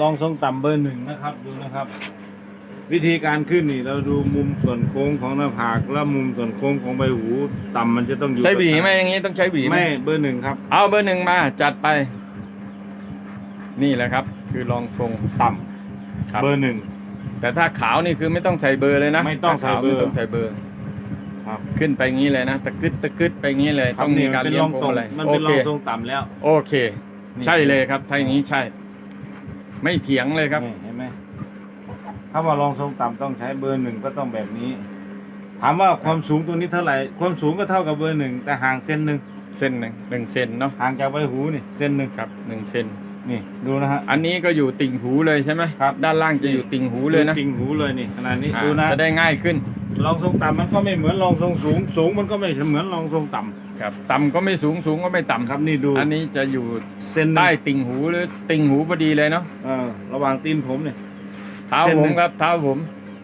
ลองทรงต่ำเบอร์หนึ่งนะครับดูนะครับ วิธีการขึ้นนี่เราดูมุมส่วนโค้งของหน้าผากและมุมส่วนโค้งของใบหูต่ำมันจะต้องอยู่ใช้หวีไหมอย่างงี้ต้องใช้หวีไหมไม่เบอร์หนึ่งครับ เอาเบอร์หนึ่งมาจัดไป นี่แหละครับ คือลองทรงต่ครับำเบอร์หนึ่ง แต่ถ้าขาวนี่คือไม่ต้องใส่เบอร์เลยนะไม่ต้องใส่เบอร์ถ้าขาวไม่ต้องใส่เบอร์ครับขึ้นไปงี้เลยนะตะกึดตะกึดไปงี้เลยครับต้องมีนี่การเป็นเลี้ยลงองพวงตรงมาลัยมันโอเป็นลเคองทรงต่ำแล้ว โอเค ใช่เลยครับถ้าอย่างนี้ใช่ ไม่เถียงเลยครับ นี่เห็นไหมถ้าว่าลองทรงต่ำต้องใช้เบอร์หนึ่งก็ต้องแบบนี้ ถามว่าความสูงตัวนี้เท่าไหร่ ความสูงก็เท่ากับเบอร์หนึ่งแต่ห่างเส้นหนึ่งเส้นหนึ่งหนึ่งเซนเนาะห่างจากใบหูนี่เส้นหนึ่งครับหนึ่งเซนนี่ดูนะฮะ อันนี้ก็อยู่ติ่งหูเลยใช่ไหมครับ ด้านล่างจะอยู่ติ่งหูเลยนะจริงหูเลยนี่ขนาดนี้อ่าดูนะจะได้ง่ายขึ้น ลองทรงต่ำมันก็ไม่เหมือนลองทรงสูง สูงมันก็ไม่เหมือนลองทรงต่ำครับต่ำก็ไม่สูงสูงก็ไม่ต่ำครับนี่ดูอันนี้จะอยู่เส้นหนึ่งใต้ติ่งหูหรือติ่งหูพอดีเลยเนาะเออระหว่างตีนผมเนี่ย เท้าเส้นผหนึ่มง ครับเท้าผม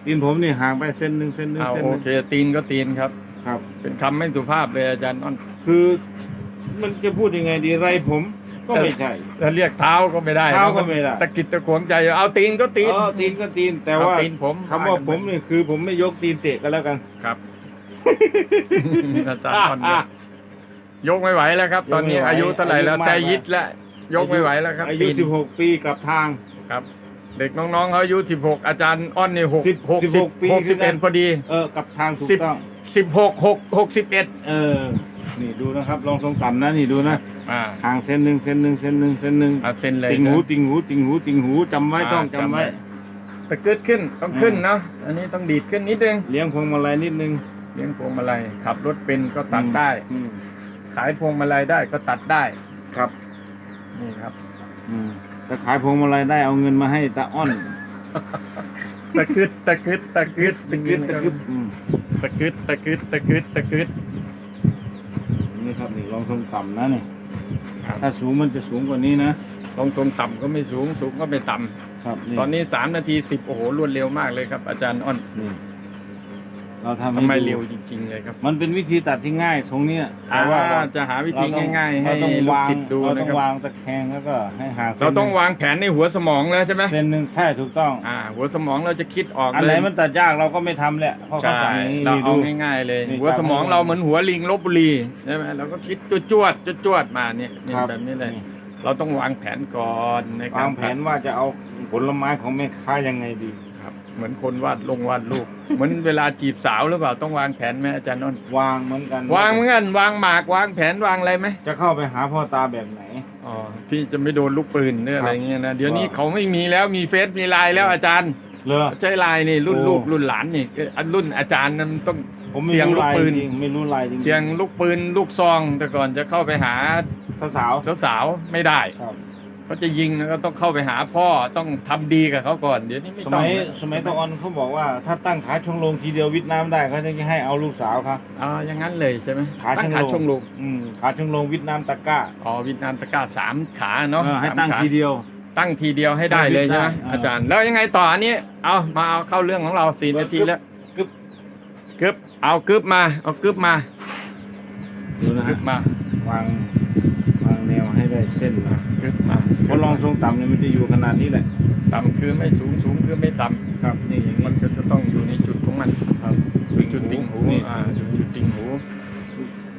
ตีนผมนี่ห่างไปเส้นหนึ่งเส้นหนึ่งเอาเส้นหโอนึ่งเคตีนก็ตีนครับ ครับ เป็นคำไม่สุภาพเลยอาจารย์อ้อนคือมันจะพูดยังไงดีไรผมก็ไม่ใช่ถ้าเรียกเท้าก็ไม่ได้เท้าก็ไม่ได้ ตะกิดตะขวงใจเอาตีนก็ตีนเออตีนก็ตีนแต่ว่าเอตีนผมคำว่าผมนี่คือผมไม่ยกตีนเตะกันแล้วกัน ครับ อาจารย์อ้อนเนี่ ยยกไม่ไหวแล้วครับ ตอนนี้ยกไม่ไหวอายุเท่าไหร่แล้วอายุมากแซยิดแล้วยกไม่ไหวแล้วครับอายุตีน16ปีกับทาง ครับ เด็กน้องๆเขาอายุ 16 อาจารย์อ้อนนี่หกสิบหกสิบสิบหกปีหกสิบคือกัเอ็ดนพอดีเออกับทางถูกสิบต้อง สิบหกหกหกสิบเอ็ดเออ นี่ดูนะครับ ลองทรงต่ำนะนี่ดูนะอ่าห่างเส้นหนึ่งเส้นหนึ่งเส้นหนึ่งเส้นหนึ่งเอาเส้นเลยติ่งหูนะติ่งหูติ่งหูติ่งหูจำไว้ต้องจำไว้ ตะกึดขึ้นต้องขึ้นเนาะอันนี้ต้องดีดขึ้นนิดนึงเลี้ยงพวงมาลัยนิดนึงเลี้ยงพวงมาลัยขับรถเป็นก็ตัดได้ อืม ขายพวงมาลัยได้ก็ตัดได้ครับนี่ครับอืมถ้าขายพวงมาลัยได้เอาเงินมาให้ตาอ้อนตะกึดตะกึดตะกึดตะกึดตะกึดอืมตะกึดตะกึดตะกึดตะกึดนี่ครับนี่ลองทรงต่ำนะนี่ครับถ้าสูงมันจะสูงกว่านี้นะลงตรงต่ำก็ไม่สูงสูงก็ไม่ต่ำครับตอนนี้3นาที10โอ้โหรวดเร็วมากเลยครับ อาจารย์อ้อนนี่ เราทำให้ทำไมดูเร็วจริง ๆ เลยครับมันเป็นวิธีตัดที่ง่ายทรงเนี้ยอ่าแต่ว่าเรา จะหาวิธีเรต้องง่าย ๆ ให้เราต้องลูกวางศิษย์ดูเรานะต้องครับ วางตะแคงแล้วก็ให้ห่างเราต้องวางแผนในหัวสมองแล้วใช่ไหมเส้นหนึ่งใช่ถูกต้อง อ่า หัวสมองเราจะคิดออกอันเลไหนยมันตัดยากเราก็ไม่ทำแหละเพราะเขาใช่สั่งอย่างนี้เรานี่เอาดู ง่ายๆเลย นี่หัวสมองครับเราเหมือนหัวลิงลบบุรีใช่ไหมเราก็คิดจวดจวดจวดจวดๆมาเนี่ยเนี่ยครับ แบบนี้เลยนี่เราต้องวางแผนก่อนในกาวาร งแผนว่าจะเอาผลไม้ของแม่ค้ายังไงดีครับ เหมือนคนวาดลงวาดรูปเหมือนเวลาจีบสาวหรือเปล่าต้องวางแผนไหมอาจารย์นนท์วางเหมือนกันวางเหมือนกันวางหมากวางแผนวางอะไรไหมจะเข้าไปหาพ่อตาแบบไหนอ๋อที่จะไม่โดนลูกปืนหรืออะไรครับเงี้ยนะเดี๋ยวนี้ว่าเขาไม่มีแล้วมีเฟซมีไลน์แล้วอาจารย์เลอใช้ไลน์นี่รุ่นโอ้ลูกรุ่นหลานนี่เอ่ออันรุ่นอาจารย์นั้นต้องผมไม่เสียงรู้ลูกลายปืนจริงไม่รู้ลายจริงเสียงลูกปืนลูกซองแต่ก่อนจะเข้าไปหาสาวสาวๆไม่ได้ๆครับ เขาจะยิงแล้วก็ต้องเข้าไปหาพ่อต้องทำดีกับเขาก่อนเดี๋ยวนี้ไม่สต้องมัยแล้วสมัยตะออนเขาบอกว่า ถ้าตั้งขาชงลงทีเดียววิทย์น้ำได้เขาจะให้เอาลูกสาวครับอ๋ออย่างนั้นเลยใช่ไหมขาตั้งขาช่ช่ววงงลลูงกอืมขาชงลงวิทย์น้ำตะกร้าอ๋อวิทยานตะกร้าสามขาเนาะเออให้สามตั้งขาทีเดียว ตั้งทีเดียวให้ได้เลยใช่ไหมได้เออออาจารย์ แล้วยังไงต่ออันนี้เอามาเอาเข้าเรื่องของเราสี่นาทีแล้วกึบกึบเอากึบมาเอากึบมาดูนะกึฮะบมาวางวางแนวให้ได้ เส้นนะกึบมาเพราะลองทรงต่ำเนี่ยมันจะอยู่ขนาดนี้แหละ ต่ำคือไม่สูงสูงคือไม่ต่ครับ นี่อย่างำมันนี้ก็จะต้องอยู่ในจุดของมันครับคือจุดติ่งหูนี่อ่าจุดจุดติ่งหู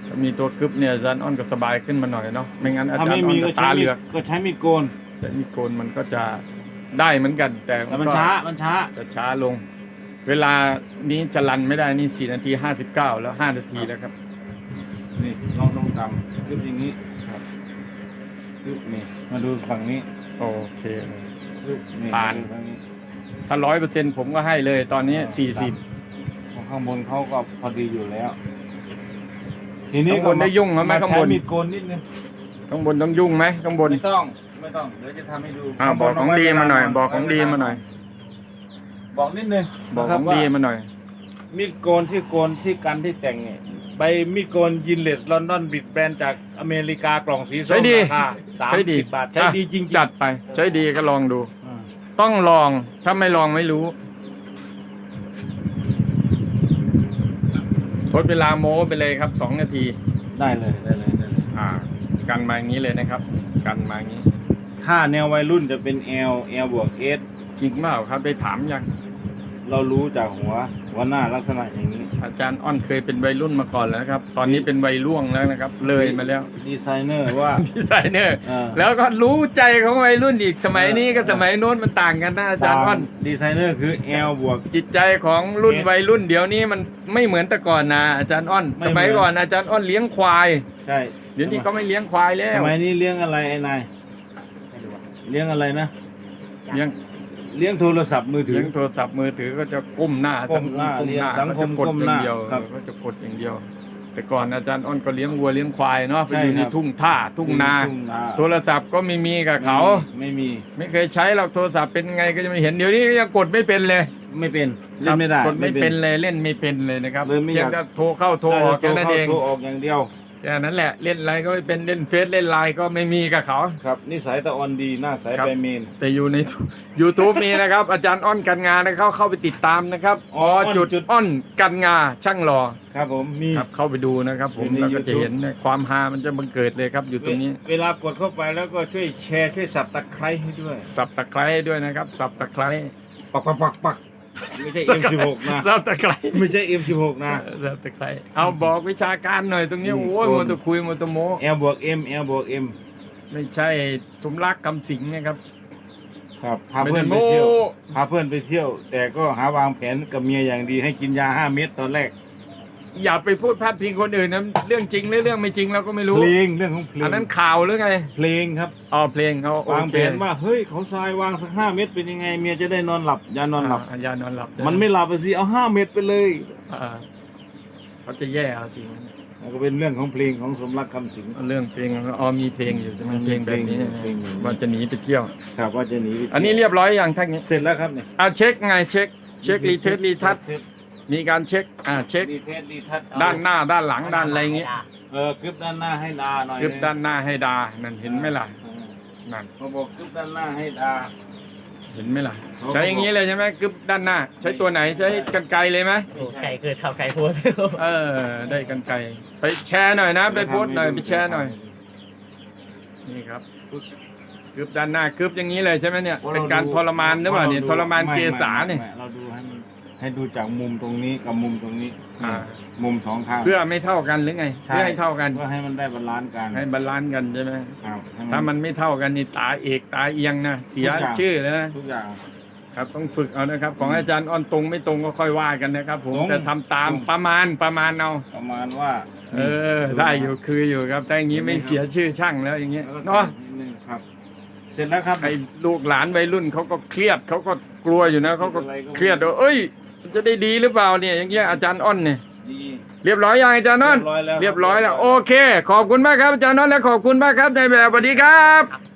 ถ้ามีตัวกึบเนี่ยอาจารย์อ้อนก็สบายขึ้นมาหน่อยเนาะไม่งั้นอาถ้าจารไม่ย์อ้อมีนก็ก็ใช้ตามีเหลืดอกก็ใช้มีดโกนแต่มีโกนมันก็จะได้เหมือนกัน แต่แต่มันก็ช้ามันช้าจะช้าลง เวลานี้จะรันไม่ได้นี่สี่นาทีห้าสิบเก้าแล้วห้านาทีแล้วครับ นี่ลองทรงต่ำกึบอย่างนี้ ครับกึบนี่มาดูฝั่งนี้โอเคกึบนี่ผ่านมดูฝั่งนี้ถ้าร้อยเปอร์เซ็นผมก็ให้เลยตอนนี้สี่สิบของข้างบนเขาก็พอดีอยู่แล้ว ทีนี้ข้างบนได้ยุ่งไหมมาข้างใช้บนมีดโกนนิดนึงข้างบนต้องยุ่งไหมข้างบนไม่ต้องไม่ต้องเดี๋ยวจะทำให้ดูอ่าบอกของดีมาหน่อย บอกของดีมาหน่อย บอกนิดนึงบอกนะขครัองว่าดีมาหน่อย มีดโกนที่โกนที่กันที่แต่งเนี่ย ใบมีดโกนยินเลสลอนดอนบิดแบรนด์จากอเมริกากล่องสีส้ใช้มดีราคาสามใช้ดีสิบบาท ใช้อะดีจริงๆจัดไป ใช้ดีก็ลองดูอ่าต้องลอง ถ้าไม่ลองไม่รู้ทดเวลาโม้ไปเลยครับสองนาที ได้เลยได้เลยได้เลยอ่า กันมาอย่างนี้เลยนะครับ กันมาอย่างนี้ทถ้าแนววัยรุ่นจะเป็น L L บวก S จริงเปล่าครับ ได้ถามยัง เรารู้จากหัวหัวหน้าลักษณะอย่างนี้ อาจารย์อ้อนเคยเป็นวัยรุ่นมาก่อนแล้วนะครับ ตอนนี้เป็นวัยร่วงแล้วนะครับ เลยมาแล้ว ดีไซเนอร์ว่า ดีไซเนอร์ อ่า แล้วก็รู้ใจของวัยรุ่นอีกสมัยนี้กับสมัยโน้นมันต่างกันนะอาจารย์อ้อน ดีไซเนอร์คือ L บวก จิตใจของรุ่นเอ๊ะวัยรุ่นเดี๋ยวนี้มันไม่เหมือนแต่ก่อนนะอาจารย์อ้อน ไม่สมัยเหมือนก่อนอาจารย์อ้อนเลี้ยงควาย ใช่เดี๋ยวนี้ก็ไม่เลี้ยงควายแล้สวมัยนี้เลี้ยงอะไรไอ้นายเลี้ยงอะไรนะ เลี้ยง เลี้ยงโทรศัพท์มือถืเลี้อยงโทรศัพท์มือถือก็จะก้มหน้าก้มหน้าก้มหน้าเลี้ยงสังคมก็จะกดก้มอหย่าน้างเดียวครับ ก็จะกดอย่างเดียว แต่ก่อนอาจารย์อ้อนก็เลี้ยงวัวเลี้ยงควายเนาะไปใช่อยู่ในครับทุ่งท่าทุ่งนา ทุ่งนาโทรศัพท์ก็ไม่มีกับเขา ไม่มีไม่เคยใช้หรอกโทรศัพท์เป็นไงก็จะไม่เห็นเดี๋ยวนี้ก็ยังกดไม่เป็นเลยไม่เป็นเล่นไม่ได้ กดไม่เป็นเลยเล่นไม่เป็นเลยนะครับเลยไม่อยาก พีงแต่โทรเข้าโทรออกแค่นั้นเอง โทรออกอย่างเดียว แค่นั้นแหละเล่นอะไรก็ไม่เป็นเล่นเฟซเล่นไลน์ก็ไม่มีกับเขา ครับนิสัยตะออนดีหน้าใสครับ ไปเมนแต่อยู่ใน YouTube นี้นะครับ อาจารย์อ้อนกันงานนะเข้าเข้าไปติดตามนะครับอ๋อออ้อนจุดจุดอ้อนกันงาช่างรอครับผมมี ครับเข้าไปดูนะครับผมอยู่ในแล้วก็จะ YouTube เห็นความฮามันจะบังเกิดเลยครับ อยู่ตรงนี้เวลากดเข้าไปแล้วก็ช่วยแชร์ช่วยสับตะไคร้ให้ด้วยสับตะไคร้ด้วยนะครับ สับตะไคร้ปักปักปักปัก ไม่ใช่ M16 นะสับตะไคร้ไม่ใช่ M16 นะสับตะไคร้เอาบอกวิชาการหน่อยตรงนี้นี่โอ้ยโกนมัวแตะคุยมัวแตะโม L บวก M L บวก M ไม่ใช่สมรักคำสิงห์นะครับ ครับพาไม่เพื่อได้นไปโม้เที่ยวพาเพื่อนไปเที่ยว แต่ก็หาวางแผนกับเมียอย่างดีให้กินยา5เม็ดตอนแรก อย่าไปพูดพาดพิงคนอื่นนะเรื่องจริงหรือเรื่องไม่จริงเราก็ไม่รู้เพลงเรื่องของเพลงอันนั้นข่าวหรือไงเพลงครับอ๋อเพลงเขาโอวางเคแผนว่าเฮ้ยเขาทรายวางสักห้าเม็ดเป็นยังไงเมียจะได้นอนหลับยานอนหลับอ่ายานอนหลับ มันไม่หลับไปสิเอาห้าเม็ดไปเลยอ่าเขาจะแย่เอาจริงแล้วก็เป็นเรื่องของเพลงของสมรักคำสิงห์เรื่องเพลงอ๋อมีเพลงอยู่ใช่ไหมมีเพลงแบบนี้เพลงอยู่ว่าจะหนีไปเที่ยวครับว่าจะหนีไปอันนี้เรียบร้อยอย่างทั้งนี้เสร็จแล้วครับเนี่ยเอาเช็คไงเช็คเช็ครีเทสรีทัศเสร็จ มีการเช็คอ่าเช็ครีเทสรีทัศด้านหน้าด้านหลังด้านอะไรอย่างงี้เออกึบด้านหน้าให้ดาหน่อยกึบด้านหน้าให้ดานั่นเห็นไหมล่ะนั่นเขาบอกกึบด้านหน้าให้ดา เห็นไหมล่ะเขาใช้อย่างนี้เลยใช่ไหมกึบด้านหน้า ใช้ตัวไหนใช้กันไกลเลยไหมโอ้ไก่เกิดข่าวไก่โพสต์เออ ได้กันไกลไปแชร์หน่อยนะ ไปโพสต์หน่อยไปแชร์หน่อยนี่ครับกึบด้านหน้า กึบอย่างนี้เลยใช่ไหมเนี่ยเป็นการทรมานหรือเปล่าเนี่ยทรมานเกษาเนี่ย ไม่ไม่ไม่เราดูให้มัน ให้ดูจากมุมตรงนี้กับมุมตรงนี้อ่า มุมสองข้างเพื่อไม่เท่ากันหรือไงใช่เพื่อให้เท่ากัน เพื่อให้มันได้บาลานซ์กันให้บาลานซ์กันใช่ไหมครับให้ถ้ามันไม่เท่ากันนี่ตาเอกตาเอียงนะเสียทุกอย่างชื่อเลยนะทุกอย่าง ครับต้องฝึกเอานะครับ ของอาจารย์อ้อนตรงไม่ตรงก็ค่อยว่ากันนะครับผมตรงแต่ทำตามตรงประมาณประมาณเอาประมาณว่า เออ ได้อยู่คืออยู่ครับแต่อย่างนี้ไม่เสียชื่อช่างแล้วอย่างเงี้ยแล้วก็เนาะนิดนึงครับ เสร็จแล้วครับ ไอ้ลูกหลานวัยรุ่นเขาก็เครียดเขาก็กลัวอยู่นะเขาก็เครียดว่าเอ้ยมัน จะได้ดีหรือเปล่าเนี่ยอย่างเงี้ยอาจารย์อ้อนเนี่ยดีเรียบร้อยยังอาจารย์อ้อนเรียบร้อยแล้วเรียบร้อยแล้วโอเค ขอบคุณมากครับอาจารย์อ้อนและขอบคุณมากครับนายแบบสวัสดีครับ